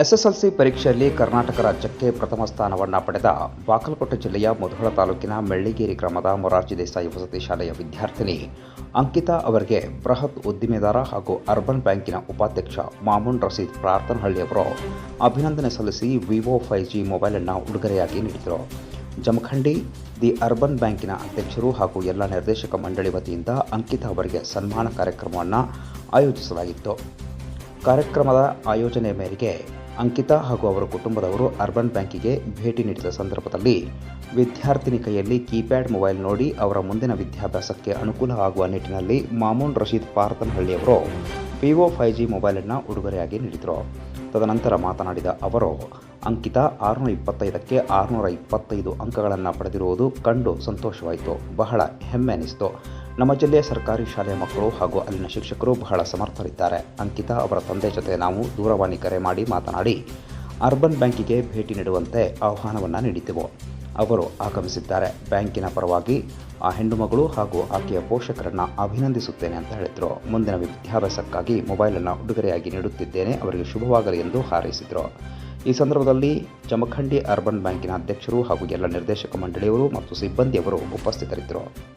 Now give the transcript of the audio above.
SSLC ಪರೀಕ್ಷೆಯಲ್ಲಿ ಕರ್ನಾಟಕ ರಾಜ್ಯಕ್ಕೆ ಪ್ರಥಮ ಸ್ಥಾನವನ್ನು ಪಡೆದ ಬಾಗಲಕೋಟೆ ಜಿಲ್ಲೆಯ ಮುಧೋಳ ತಾಲೂಕಿನ ಮೆಳ್ಳಿಗೇರಿ ಗ್ರಾಮದ ಮೊರಾರ್ಜಿ ದೇಸಾಯಿ ವಸತಿ ಶಾಲೆಯ ವಿದ್ಯಾರ್ಥಿನಿ ಅಂಕಿತಾ ಅವರಿಗೆ ಬೃಹತ್ ಉದ್ದಿಮೆದಾರ ಹಾಗೂ ಅರ್ಬನ್ ಬ್ಯಾಂಕಿನ ಉಪಾಧ್ಯಕ್ಷ ಮಾಮೂನ್ ರಸೀದ್ ಪ್ರಾರ್ಥನಹಳ್ಳಿ ಅವರು ಅಭಿನಂದನೆ ಸಲ್ಲಿಸಿ ವಿವೋ ಫೈವ್ ಜಿ ಮೊಬೈಲನ್ನು ಉಡುಗೊರೆಯಾಗಿ ನೀಡಿದರು. ಜಮಖಂಡಿ ದಿ ಅರ್ಬನ್ ಬ್ಯಾಂಕಿನ ಅಧ್ಯಕ್ಷರು ಹಾಗೂ ಎಲ್ಲ ನಿರ್ದೇಶಕ ಮಂಡಳಿ ವತಿಯಿಂದ ಅಂಕಿತಾ ಅವರಿಗೆ ಸನ್ಮಾನ ಕಾರ್ಯಕ್ರಮವನ್ನು ಆಯೋಜಿಸಲಾಗಿತ್ತು. ಕಾರ್ಯಕ್ರಮದ ಆಯೋಜನೆ ಮೇರೆಗೆ ಅಂಕಿತಾ ಹಾಗೂ ಅವರ ಕುಟುಂಬದವರು ಅರ್ಬನ್ ಬ್ಯಾಂಕಿಗೆ ಭೇಟಿ ನೀಡಿದ ಸಂದರ್ಭದಲ್ಲಿ ವಿದ್ಯಾರ್ಥಿನಿ ಕೈಯಲ್ಲಿ ಕೀಪ್ಯಾಡ್ ಮೊಬೈಲ್ ನೋಡಿ ಅವರ ಮುಂದಿನ ವಿದ್ಯಾಭ್ಯಾಸಕ್ಕೆ ಅನುಕೂಲ ಆಗುವ ನಿಟ್ಟಿನಲ್ಲಿ ಮಾಮೂನ್ ರಶೀದ್ ಪಾರ್ತನಹಳ್ಳಿಯವರು ವಿವೋ ಫೈವ್ ಜಿ ಮೊಬೈಲನ್ನು ಉಡುಗೊರೆಯಾಗಿ ನೀಡಿದರು. ತದನಂತರ ಮಾತನಾಡಿದ ಅವರು, ಅಂಕಿತಾ ಆರುನೂರ ಇಪ್ಪತ್ತೈದಕ್ಕೆ ಆರುನೂರ ಇಪ್ಪತ್ತೈದು ಅಂಕಗಳನ್ನು ಪಡೆದಿರುವುದು ಕಂಡು ಸಂತೋಷವಾಯಿತು. ಬಹಳ ಹೆಮ್ಮೆ ಅನಿಸಿತು. ನಮ್ಮ ಜಿಲ್ಲೆಯ ಸರ್ಕಾರಿ ಶಾಲೆಯ ಮಕ್ಕಳು ಹಾಗೂ ಅಲ್ಲಿನ ಶಿಕ್ಷಕರು ಬಹಳ ಸಮರ್ಥರಿದ್ದಾರೆ. ಅಂಕಿತಾ ಅವರ ತಂದೆ ಜೊತೆ ನಾವು ದೂರವಾಣಿ ಕರೆ ಮಾಡಿ ಮಾತನಾಡಿ, ಅರ್ಬನ್ ಬ್ಯಾಂಕಿಗೆ ಭೇಟಿ ನೀಡುವಂತೆ ಆಹ್ವಾನವನ್ನು ನೀಡಿದ್ದೆವು. ಅವರು ಆಗಮಿಸಿದ್ದಾರೆ. ಬ್ಯಾಂಕಿನ ಪರವಾಗಿ ಆ ಹೆಣ್ಣು ಮಗಳು ಹಾಗೂ ಆಕೆಯ ಪೋಷಕರನ್ನು ಅಭಿನಂದಿಸುತ್ತೇನೆ ಅಂತ ಹೇಳಿದರು. ಮುಂದಿನ ವಿದ್ಯಾಭ್ಯಾಸಕ್ಕಾಗಿ ಮೊಬೈಲನ್ನು ಉಡುಗೊರೆಯಾಗಿ ನೀಡುತ್ತಿದ್ದೇನೆ. ಅವರಿಗೆ ಶುಭವಾಗಲಿ ಎಂದು ಹಾರೈಸಿದರು. ಈ ಸಂದರ್ಭದಲ್ಲಿ ಜಮಖಂಡಿ ಅರ್ಬನ್ ಬ್ಯಾಂಕಿನ ಅಧ್ಯಕ್ಷರು ಹಾಗೂ ಎಲ್ಲ ನಿರ್ದೇಶಕ ಮಂಡಳಿಯವರು ಮತ್ತು ಸಿಬ್ಬಂದಿಯವರು ಉಪಸ್ಥಿತರಿದ್ದರು.